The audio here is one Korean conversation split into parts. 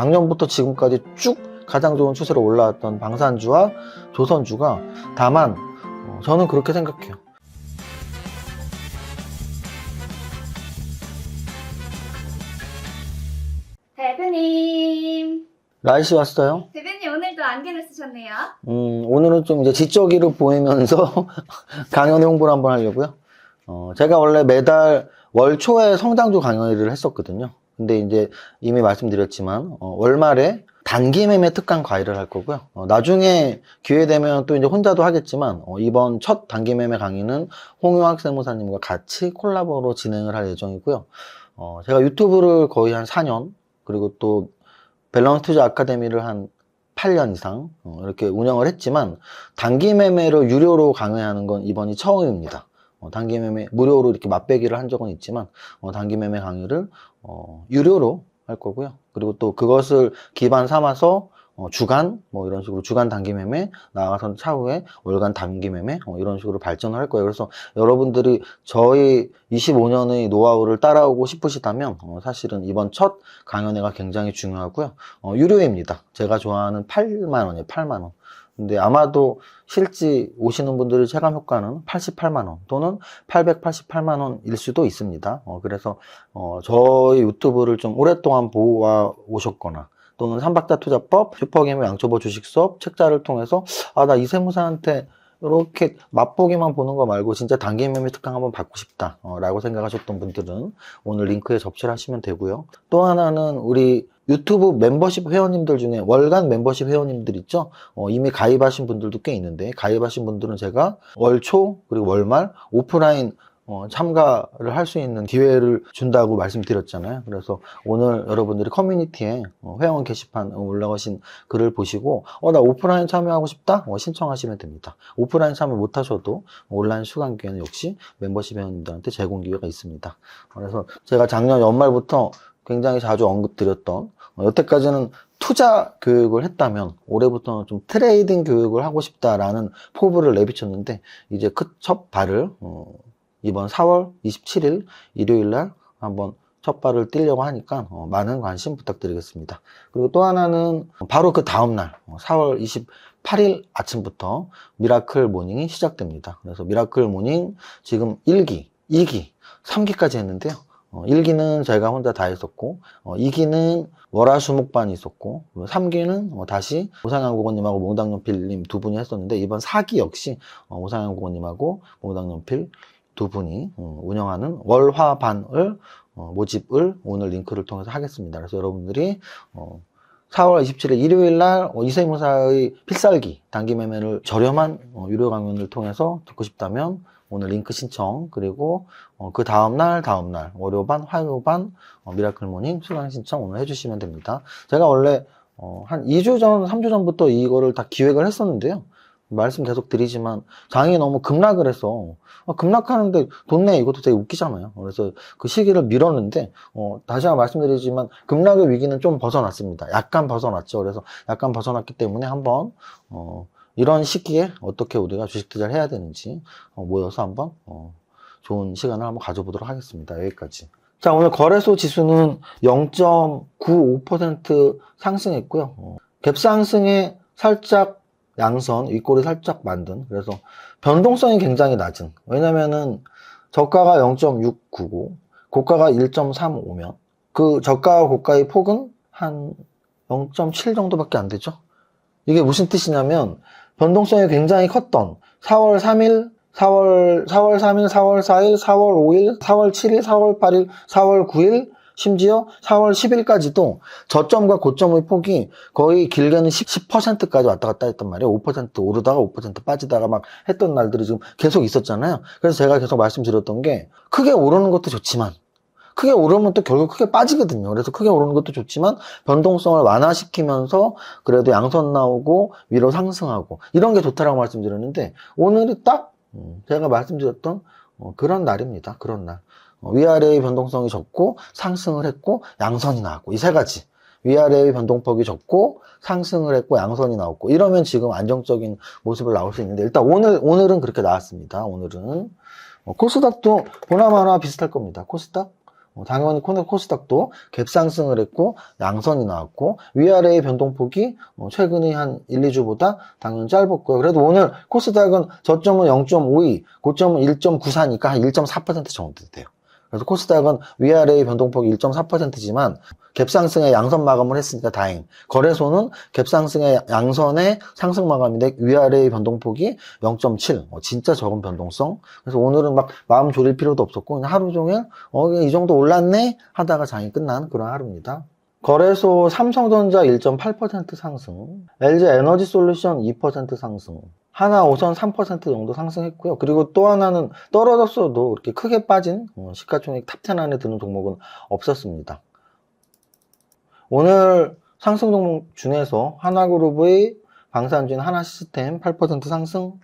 작년부터 지금까지 쭉 가장 좋은 추세로 올라왔던 방산주와 조선주가 다만 어, 저는 그렇게 생각해요. 대표님. 라이씨 왔어요? 대표님 오늘도 안경을 쓰셨네요. 음, 오늘은 좀 이제 지적이를 보이면서 강연의 홍보를 한번 하려고요. 어, 제가 원래 매달 월 초에 성장주 강연을 했었거든요. 근데 이제 이미 말씀드렸지만, 어, 월말에 단기 매매 특강 과외를 할 거고요. 어, 나중에 기회 되면 또 이제 혼자도 하겠지만, 어, 이번 첫 단기 매매 강의는 홍유학 세무사님과 같이 콜라보로 진행을 할 예정이고요. 어, 제가 유튜브를 거의 한 4년, 그리고 또 밸런스 투자 아카데미를 한 8년 이상 어, 이렇게 운영을 했지만 단기 매매로 유료로 강의하는 건 이번이 처음입니다. 어, 단기 매매 무료로 이렇게 맛배기를 한 적은 있지만 어, 단기 매매 강의를 어, 유료로 할 거고요. 그리고 또 그것을 기반 삼아서 어, 주간 뭐 이런 식으로 주간 단기 매매 나아가서 차후에 월간 단기 매매 어, 이런 식으로 발전을 할 거예요. 그래서 여러분들이 저희 25년의 노하우를 따라오고 싶으시다면 어, 사실은 이번 첫 강연회가 굉장히 중요하고요. 어, 유료입니다. 제가 좋아하는 8만 원이에요. 8만 원. 근데 아마도 실제 오시는 분들의 체감 효과는 88만 원 또는 888만 원일 수도 있습니다. 어, 그래서 어, 저희 유튜브를 좀 오랫동안 보아 오셨거나 또는 삼박자 투자법, 슈퍼게임 양초보 주식 수업, 책자를 통해서 아 나 이 세무사한테 이렇게 맛보기만 보는 거 말고 진짜 단기 매매 특강 한번 받고 싶다 어, 라고 생각하셨던 분들은 오늘 링크에 접수를 하시면 되고요. 또 하나는 우리 유튜브 멤버십 회원님들 중에 월간 멤버십 회원님들 있죠? 어, 이미 가입하신 분들도 꽤 있는데 가입하신 분들은 제가 월초 그리고 월말 오프라인 어, 참가를 할 수 있는 기회를 준다고 말씀드렸잖아요. 그래서 오늘 여러분들이 커뮤니티에 어, 회원 게시판 올라가신 글을 보시고 어, 나 오프라인 참여하고 싶다? 어, 신청하시면 됩니다. 오프라인 참여 못하셔도 온라인 수강 기회는 역시 멤버십 회원님들한테 제공 기회가 있습니다. 그래서 제가 작년 연말부터 굉장히 자주 언급드렸던 어, 여태까지는 투자 교육을 했다면 올해부터는 좀 트레이딩 교육을 하고 싶다라는 포부를 내비쳤는데 이제 그 첫 발을 어, 이번 4월 27일 일요일 날 한번 첫 발을 띄려고 하니까 어, 많은 관심 부탁드리겠습니다. 그리고 또 하나는 바로 그 다음 날 어, 4월 28일 아침부터 미라클 모닝이 시작됩니다. 그래서 미라클 모닝 지금 1기, 2기, 3기까지 했는데요. 어, 1기는 제가 혼자 다 했었고, 어, 2기는 월화수목반이 있었고, 3기는 어, 다시 오상현 고건님하고 몽당연필님 두 분이 했었는데, 이번 4기 역시 어, 오상현 고건님하고 몽당연필 두 분이 어, 운영하는 월화반을 어, 모집을 오늘 링크를 통해서 하겠습니다. 그래서 여러분들이 어, 4월 27일 일요일 날 어, 이세무사의 필살기 단기 매매를 저렴한 어, 유료 강연을 통해서 듣고 싶다면 오늘 링크 신청 그리고 어, 그 다음 날 다음 날 월요반 화요반 어, 미라클 모닝 수강 신청 오늘 해주시면 됩니다. 제가 원래 어, 한 2주 전, 3주 전부터 이거를 다 기획을 했었는데요. 말씀 계속 드리지만 장이 너무 급락을 해서 아, 급락하는데 돈 내 이것도 되게 웃기잖아요. 그래서 그 시기를 미뤘는데 어, 다시 한번 말씀드리지만 급락의 위기는 좀 벗어났습니다. 약간 벗어났죠. 그래서 약간 벗어났기 때문에 한번 어, 이런 시기에 어떻게 우리가 주식 투자를 해야 되는지 어, 모여서 한번 어, 좋은 시간을 한번 가져보도록 하겠습니다. 여기까지. 자 오늘 거래소 지수는 0.95% 상승했고요. 어, 갭상승에 살짝 양선 윗골이 살짝 만든 그래서 변동성이 굉장히 낮은 왜냐면은 저가가 0.699 고가가 1.35면 그 저가와 고가의 폭은 한 0.7 정도밖에 안 되죠 이게 무슨 뜻이냐면 변동성이 굉장히 컸던 4월 3일 4월 4월 3일 4월 4일 4월 5일 4월 7일 4월 8일 4월 9일 심지어 4월 10일까지도 저점과 고점의 폭이 거의 길게는 10, 10%까지 왔다 갔다 했단 말이에요. 5% 오르다가 5% 빠지다가 막 했던 날들이 지금 계속 있었잖아요. 그래서 제가 계속 말씀드렸던 게 크게 오르는 것도 좋지만 크게 오르면 또 결국 크게 빠지거든요. 그래서 크게 오르는 것도 좋지만 변동성을 완화시키면서 그래도 양선 나오고 위로 상승하고 이런 게 좋다라고 말씀드렸는데 오늘이 딱 음, 제가 말씀드렸던 어, 그런 날입니다. 그런 날. 어, 위아래의 변동성이 적고 상승을 했고 양선이 나왔고 이 세 가지 위아래의 변동폭이 적고 상승을 했고 양선이 나왔고 이러면 지금 안정적인 모습을 나올 수 있는데 일단 오늘 오늘은 그렇게 나왔습니다. 오늘은 어, 코스닥도 보나마나 비슷할 겁니다. 코스닥 어, 당연히 코네 코스닥도 갭상승을 했고 양선이 나왔고 위아래의 변동폭이 어, 최근에 한 1, 2주보다 당연히 짧았고요. 그래도 오늘 코스닥은 저점은 0.52, 고점은 1.94니까 한 1.4% 정도 돼요. 그래서 코스닥은 위아래의 변동폭이 1.4%지만 갭상승의 양선 마감을 했으니까 다행. 거래소는 갭상승의 양선의 상승 마감인데 위아래의 변동폭이 0.7. 어, 진짜 적은 변동성. 그래서 오늘은 막 마음 졸일 필요도 없었고 하루 종일 어, 이 정도 올랐네 하다가 장이 끝난 그런 하루입니다. 거래소 삼성전자 1.8% 상승, LG 에너지 솔루션 2% 상승, 하나 오선 3% 정도 상승했고요. 그리고 또 하나는 떨어졌어도 이렇게 크게 빠진 어, 시가총액 탑10 안에 드는 종목은 없었습니다. 오늘 상승 종목 중에서 하나그룹의 방산주인 하나시스템 8% 상승,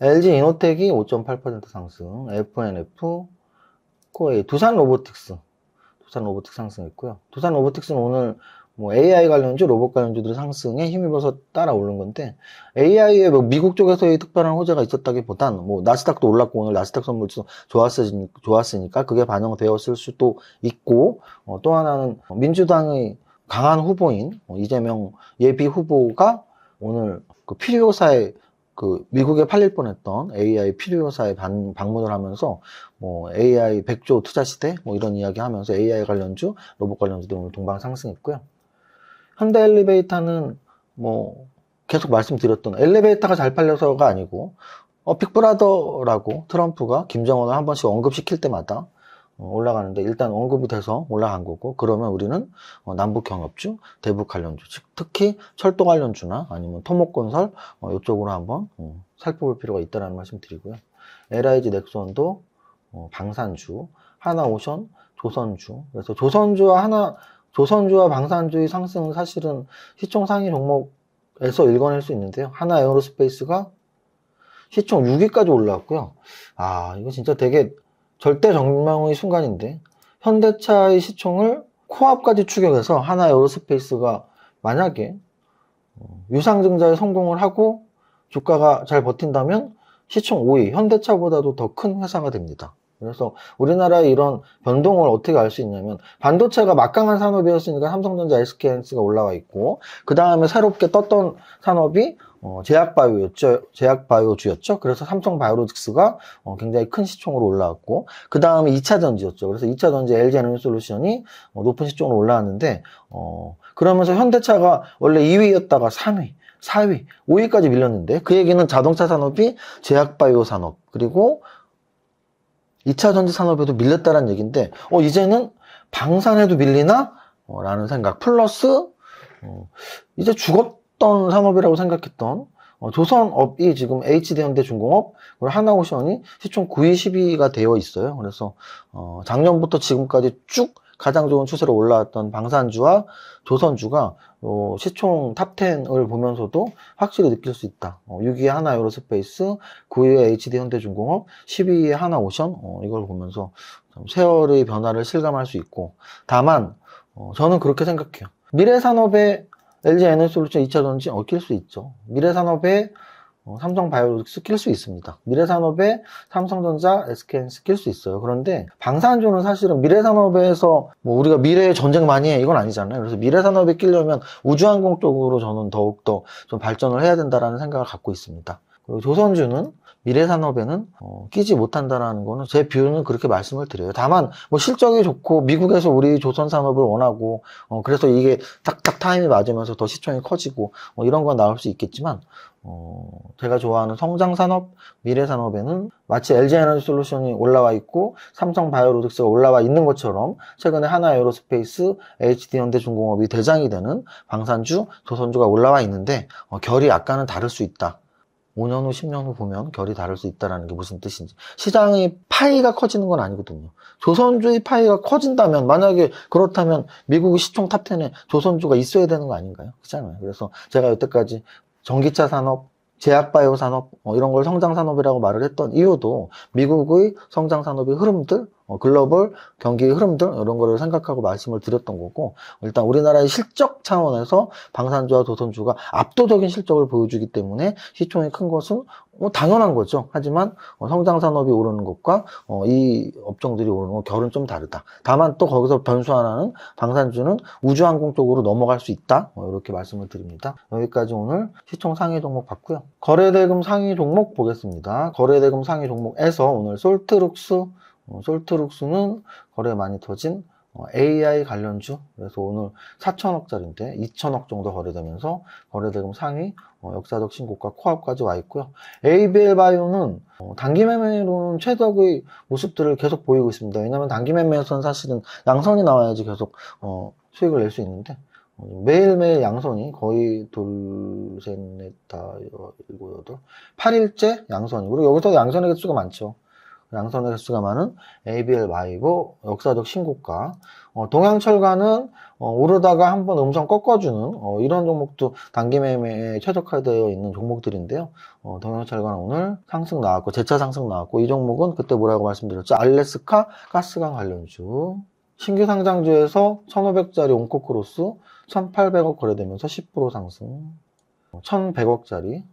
LG 이노텍이 5.8% 상승, FNF, 코웨이, 두산 로보틱스, 두산 로보틱스 상승했고요. 두산 로보틱스는 오늘 뭐 AI 관련주, 로봇 관련주들의 상승에 힘입어서 따라 오른 건데 AI에 뭐 미국 쪽에서의 특별한 호재가 있었다기보단 뭐 나스닥도 올랐고 오늘 나스닥 선물도 좋았으니, 좋았으니까 그게 반영되었을 수도 있고 어, 또 하나는 민주당의 강한 후보인 어, 이재명 예비 후보가 오늘 그 필요사에 그 미국에 팔릴 뻔했던 AI 필요사에 반- 방문을 하면서 뭐 AI 100조 투자 시대 뭐 이런 이야기 하면서 AI 관련주, 로봇 관련주들 오늘 동방 상승했고요. 현대 엘리베이터는 뭐 계속 말씀드렸던 엘리베이터가 잘 팔려서가 아니고 어, 빅브라더라고 트럼프가 김정은을 한 번씩 언급시킬 때마다 어, 올라가는데 일단 언급이 돼서 올라간 거고 그러면 우리는 어, 남북 경협주, 대북 관련주, 즉 특히 철도 관련주나 아니면 토목건설 어, 이쪽으로 한번 어, 살펴볼 필요가 있다는 말씀 드리고요. LIG 넥슨도 어, 방산주, 하나오션, 조선주. 그래서 조선주와 하나 조선주와 방산주의 상승은 사실은 시총 상위 종목에서 읽어낼 수 있는데요. 하나 에어로스페이스가 시총 6위까지 올라왔고요. 아, 이거 진짜 되게 절대 정명의 순간인데 현대차의 시총을 코앞까지 추격해서 하나 에어로스페이스가 만약에 어, 유상증자에 성공을 하고 주가가 잘 버틴다면 시총 5위, 현대차보다도 더 큰 회사가 됩니다. 그래서 우리나라의 이런 변동을 어떻게 알 수 있냐면 반도체가 막강한 산업이었으니까 삼성전자 SK하이닉스가 올라와 있고 그 다음에 새롭게 떴던 산업이 어, 제약바이오였죠. 제약바이오주였죠. 그래서 삼성바이오로직스가 어, 굉장히 큰 시총으로 올라왔고 그 다음에 2차 전지였죠. 그래서 2차 전지 LG 에너지솔루션이 어, 높은 시총으로 올라왔는데 어, 그러면서 현대차가 원래 2위였다가 3위, 4위, 5위까지 밀렸는데 그 얘기는 자동차 산업이 제약바이오 산업 그리고 2차 전지 산업에도 밀렸다는 얘기인데, 어, 이제는 방산에도 밀리나? 어, 라는 생각. 플러스, 어, 이제 죽었던 산업이라고 생각했던, 어, 조선업이 지금 HD현대 중공업, 그리고 하나오션이 시총 9위, 10위가 되어 있어요. 그래서, 어, 작년부터 지금까지 쭉 가장 좋은 추세로 올라왔던 방산주와 조선주가 어, 시총 탑10을 보면서도 확실히 느낄 수 있다. 어, 6위에 하나 에어로스페이스, 9위에 HD 현대중공업, 10위에 하나 오션 어, 이걸 보면서 좀 세월의 변화를 실감할 수 있고 다만 어, 저는 그렇게 생각해요. 미래 산업에 LG 에너지솔루션 2차 전지 어, 낄수 있죠. 미래 산업에 어, 삼성바이오로직스 낄수 있습니다. 미래산업에 삼성전자, SK하이닉스 낄수 있어요. 그런데 방산주는 사실은 미래산업에서 뭐 우리가 미래에 전쟁 많이 해 이건 아니잖아요. 그래서 미래산업에 끼려면 우주항공 쪽으로 저는 더욱더 좀 발전을 해야 된다라는 생각을 갖고 있습니다. 그리고 조선주는 미래산업에는 어, 끼지 못한다라는 거는 제 뷰는 그렇게 말씀을 드려요. 다만 뭐 실적이 좋고 미국에서 우리 조선 산업을 원하고 어, 그래서 이게 딱딱 타임이 맞으면서 더 시총이 커지고 뭐 이런 건 나올 수 있겠지만 어, 제가 좋아하는 성장산업, 미래산업에는 마치 LG에너지솔루션이 올라와 있고 삼성바이오로직스가 올라와 있는 것처럼 최근에 하나에어로스페이스, HD현대중공업이 대장이 되는 방산주, 조선주가 올라와 있는데 어, 결이 약간은 다를 수 있다. 5년 후, 10년 후 보면 결이 다를 수 있다는 게 무슨 뜻인지. 시장의 파이가 커지는 건 아니거든요. 조선주의 파이가 커진다면, 만약에 그렇다면 미국의 시총 탑10에 조선주가 있어야 되는 거 아닌가요? 그렇잖아요. 그래서 제가 여태까지 전기차 산업, 제약바이오 산업, 어, 이런 걸 성장 산업이라고 말을 했던 이유도 미국의 성장 산업의 흐름들, 어, 글로벌 경기 흐름들 이런 거를 생각하고 말씀을 드렸던 거고 일단 우리나라의 실적 차원에서 방산주와 조선주가 압도적인 실적을 보여주기 때문에 시총이 큰 것은 뭐 당연한 거죠. 하지만 어, 성장 산업이 오르는 것과 어, 이 업종들이 오르는 건 결은 좀 다르다. 다만 또 거기서 변수 하나는 방산주는 우주항공 쪽으로 넘어갈 수 있다. 어, 이렇게 말씀을 드립니다. 여기까지 오늘 시총 상위 종목 봤고요. 거래대금 상위 종목 보겠습니다. 거래대금 상위 종목에서 오늘 솔트룩스 어, 솔트룩스는 거래 많이 터진 어, AI 관련주 그래서 오늘 4천억짜리인데 2천억 정도 거래되면서 거래대금 상위 어, 역사적 신고가 코앞까지 와 있고요. ABL 바이오는 어, 단기 매매로는 최적의 모습들을 계속 보이고 있습니다. 왜냐하면 단기 매매에서는 사실은 양선이 나와야지 계속 어, 수익을 낼 수 있는데 어, 매일매일 양선이 거의 둘, 셋, 넷, 다, 여, 일곱, 여덟, 8일째 양선이. 그리고 여기서 양선의 개수가 많죠. 양선의 개수가 많은 ABL 마이보 역사적 신고가. 어, 동양철과는 어, 오르다가 한번 음성 꺾어주는 어, 이런 종목도 단기 매매에 최적화되어 있는 종목들인데요. 어, 동양철과는 오늘 상승 나왔고 재차 상승 나왔고 이 종목은 그때 뭐라고 말씀드렸죠? 알래스카 가스관 관련주. 신규 상장주에서 1,500짜리 온코크로스 1,800억 거래되면서 10% 상승. 1,100억짜리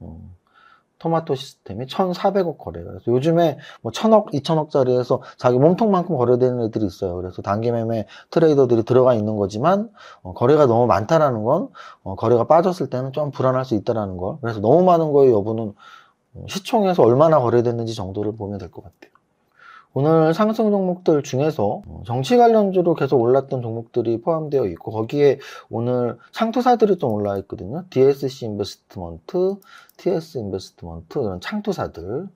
토마토 시스템이 1,400억 거래. 그래서 요즘에 뭐 1,000억, 2,000억짜리에서 자기 몸통만큼 거래되는 애들이 있어요. 그래서 단기 매매 트레이더들이 들어가 있는 거지만 어, 거래가 너무 많다라는 건 어, 거래가 빠졌을 때는 좀 불안할 수 있다라는 걸. 그래서 너무 많은 거의 여부는 어, 시총에서 얼마나 거래됐는지 정도를 보면 될 것 같아요. 오늘 상승 종목들 중에서 어, 정치 관련주로 계속 올랐던 종목들이 포함되어 있고 거기에 오늘 상투사들이 좀 올라 있거든요. DSC 인베스트먼트, TS 인베스트먼트 이런 창투사들.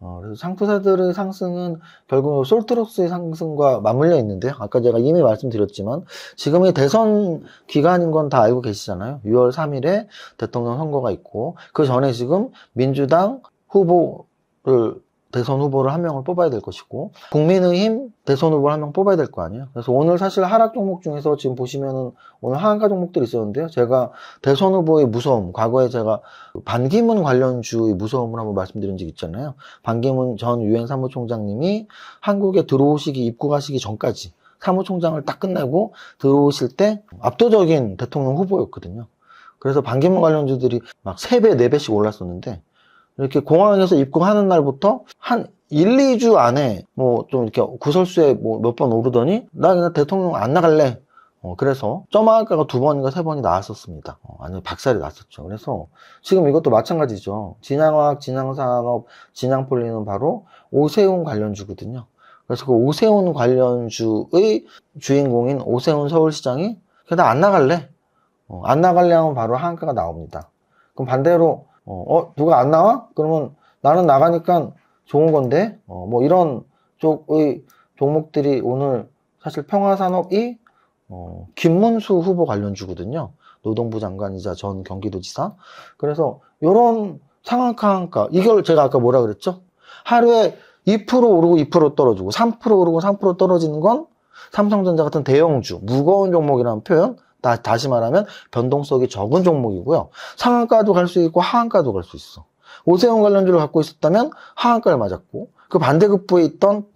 어, 그래서 창투사들의 상승은 결국 솔트록스의 상승과 맞물려 있는데요. 아까 제가 이미 말씀드렸지만 지금의 대선 기간인 건 다 알고 계시잖아요. 6월 3일에 대통령 선거가 있고 그 전에 지금 민주당 후보를 대선 후보를 한 명을 뽑아야 될 것이고 국민의힘 대선 후보를 한 명 뽑아야 될 거 아니에요. 그래서 오늘 사실 하락 종목 중에서 지금 보시면은 오늘 하한가 종목들이 있었는데요. 제가 대선 후보의 무서움, 과거에 제가 반기문 관련주의 무서움을 한번 말씀드린 적 있잖아요. 반기문 전 유엔 사무총장님이 한국에 들어오시기 입국하시기 전까지 사무총장을 딱 끝내고 들어오실 때 압도적인 대통령 후보였거든요. 그래서 반기문 관련주들이 막 3배, 4배씩 올랐었는데 이렇게 공항에서 입국하는 날부터 한 1, 2주 안에 뭐 좀 이렇게 구설수에 뭐 몇 번 오르더니 나 그냥 대통령 안 나갈래. 어, 그래서 점화가가 두 번인가 세 번이 나왔었습니다. 어, 아니 박살이 났었죠. 그래서 지금 이것도 마찬가지죠. 진양화학, 진양산업, 진양폴리는 바로 오세훈 관련주거든요. 그래서 그 오세훈 관련주의 주인공인 오세훈 서울시장이 그냥 안 나갈래. 어, 안 나갈래 하면 바로 한가가 나옵니다. 그럼 반대로 어, 어, 누가 안 나와? 그러면 나는 나가니까 좋은 건데, 어, 뭐 이런 쪽의 종목들이 오늘 사실 평화산업이, 어, 김문수 후보 관련주거든요. 노동부 장관이자 전 경기도지사. 그래서 요런 상한가 한가, 이걸 제가 아까 뭐라 그랬죠? 하루에 2% 오르고 2% 떨어지고 3% 오르고 3% 떨어지는 건 삼성전자 같은 대형주, 무거운 종목이라는 표현, 다, 다시 말하면 변동성이 적은 종목이고요. 상한가도 갈 수 있고 하한가도 갈 수 있어. 오세훈 관련주를 갖고 있었다면 하한가를 맞았고 그 반대급부에 있던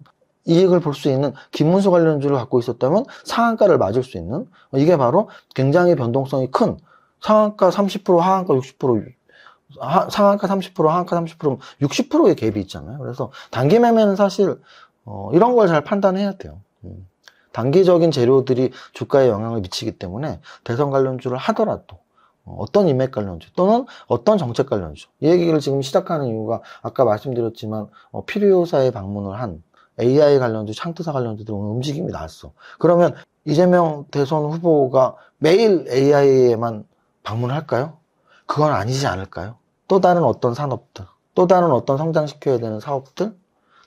이익을 볼 수 있는 김문수 관련주를 갖고 있었다면 상한가를 맞을 수 있는 이게 바로 굉장히 변동성이 큰 상한가 30% 하한가 60% 하- 상한가 30% 하한가 30% 60%의 갭이 있잖아요. 그래서 단기 매매는 사실 어, 이런 걸 잘 판단해야 돼요. 음. 단기적인 재료들이 주가에 영향을 미치기 때문에 대선 관련주를 하더라도 어, 어떤 인맥 관련주 또는 어떤 정책 관련주 이 얘기를 지금 시작하는 이유가 아까 말씀드렸지만 어, 필요사에 방문을 한 AI 관련주, 창투사 관련주들 오늘 움직임이 나왔어. 그러면 이재명 대선 후보가 매일 AI에만 방문할까요? 그건 아니지 않을까요? 또 다른 어떤 산업들, 또 다른 어떤 성장시켜야 되는 사업들,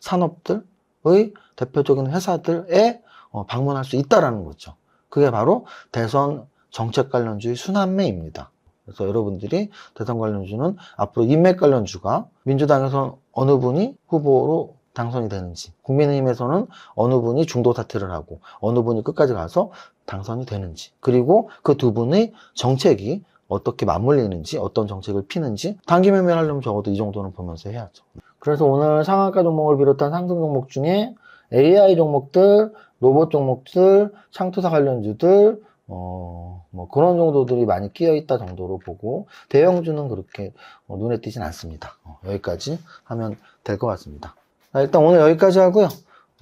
산업들의 대표적인 회사들에 어, 방문할 수 있다라는 거죠. 그게 바로 대선 정책 관련주의 순환매입니다. 그래서 여러분들이 대선 관련주는 앞으로 인맥 관련주가 민주당에서 어느 분이 후보로 당선이 되는지, 국민의힘에서는 어느 분이 중도 사퇴를 하고 어느 분이 끝까지 가서 당선이 되는지, 그리고 그 두 분의 정책이 어떻게 맞물리는지, 어떤 정책을 피는지 단기 매매를 하려면 적어도 이 정도는 보면서 해야죠. 그래서 오늘 상한가 종목을 비롯한 상승 종목 중에 AI 종목들, 로봇 종목들, 창투사 관련주들, 어, 뭐 그런 정도들이 많이 끼어 있다 정도로 보고 대형주는 그렇게 어, 눈에 띄진 않습니다. 어, 여기까지 하면 될 것 같습니다. 자, 일단 오늘 여기까지 하고요.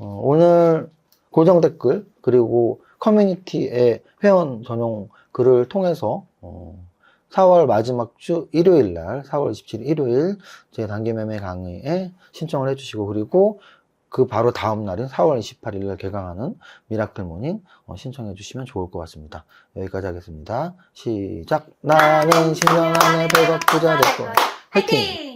어, 오늘 고정 댓글 그리고 커뮤니티의 회원 전용 글을 통해서 어, 4월 마지막 주 일요일 날 4월 27일 일요일 제 단기 매매 강의에 신청을 해주시고 그리고 그 바로 다음 날인 4월 28일 날 개강하는 미라클 모닝 어, 신청해 주시면 좋을 것 같습니다. 여기까지 하겠습니다. 시작. 나는 10년 안에 100억 부자 될 거야. 화이팅!